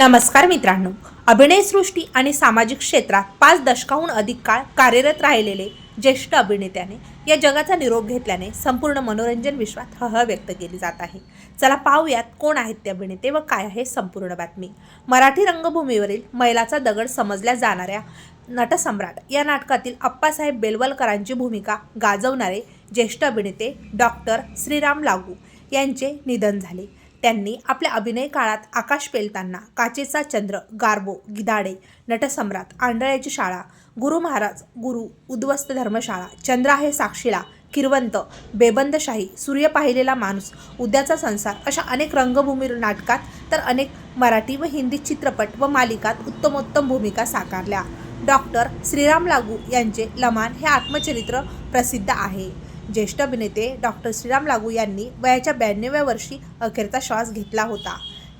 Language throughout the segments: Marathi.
नमस्कार मित्रांनो. अभिनयसृष्टी आणि सामाजिक क्षेत्रात पाच दशकाहून अधिक काळ कार्यरत राहिलेले ज्येष्ठ अभिनेत्याने या जगाचा निरोप घेतल्याने संपूर्ण मनोरंजन विश्वात हह व्यक्त केली जात आहे. चला पाहूयात कोण आहेत ते अभिनेते व काय आहे संपूर्ण बातमी. मराठी रंगभूमीवरील मैलाचा दगड समजल्या जाणाऱ्या नटसम्राट या नाटकातील अप्पासाहेब बेलवलकरांची भूमिका गाजवणारे ज्येष्ठ अभिनेते डॉक्टर श्रीराम लागू यांचे निधन झाले. त्यांनी आपल्या अभिनय काळात आकाश पेलताना काचेचा चंद्र गारबो गिदाडे नटसम्राट आंधळ्याची शाळा गुरु महाराज गुरु उद्ध्वस्त धर्मशाळा चंद्र आहे साक्षीला किरवंत बेबंदशाही सूर्य पाहिलेला माणूस उद्याचा संसार अशा अनेक रंगभूमी नाटकात तर अनेक मराठी व हिंदी चित्रपट व मालिकात उत्तमोत्तम भूमिका साकारल्या. डॉक्टर श्रीराम लागू यांचे लमान हे आत्मचरित्र प्रसिद्ध आहे. ज्येष्ठ अभिनेते डॉक्टर श्रीराम लागू यांनी वयाच्या ब्याण्णव्या वर्षी अखेरचा श्वास घेतला होता.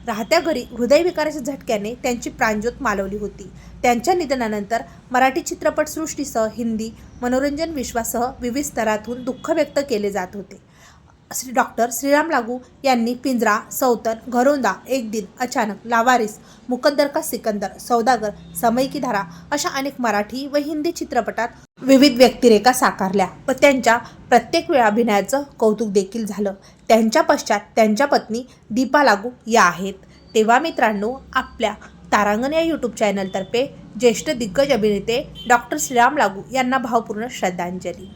राहत्या घरी हृदयविकाराच्या झटक्याने त्यांची प्राणज्योत मालवली होती. त्यांच्या निधनानंतर मराठी चित्रपटसृष्टीसह हिंदी मनोरंजन विश्वासह विविध स्तरातून दुःख व्यक्त केले जात होते. श्री डॉक्टर श्रीराम लागू यांनी पिंजरा सौतन घरोंदा एक दिन अचानक लावारिस मुकद्दर का सिकंदर सौदागर समयकी धारा अशा अनेक मराठी व हिंदी चित्रपटात विविध व्यक्तिरेखा साकारल्या. व त्यांच्या प्रत्येक वेळा अभिनयाचं कौतुक देखील झालं. त्यांच्या पश्चात त्यांच्या पत्नी दीपा लागू या आहेत. तेव्हा मित्रांनो आपल्या तारांगण या यूट्यूब चॅनलतर्फे ज्येष्ठ दिग्गज अभिनेते डॉक्टर श्रीराम लागू यांना भावपूर्ण श्रद्धांजली.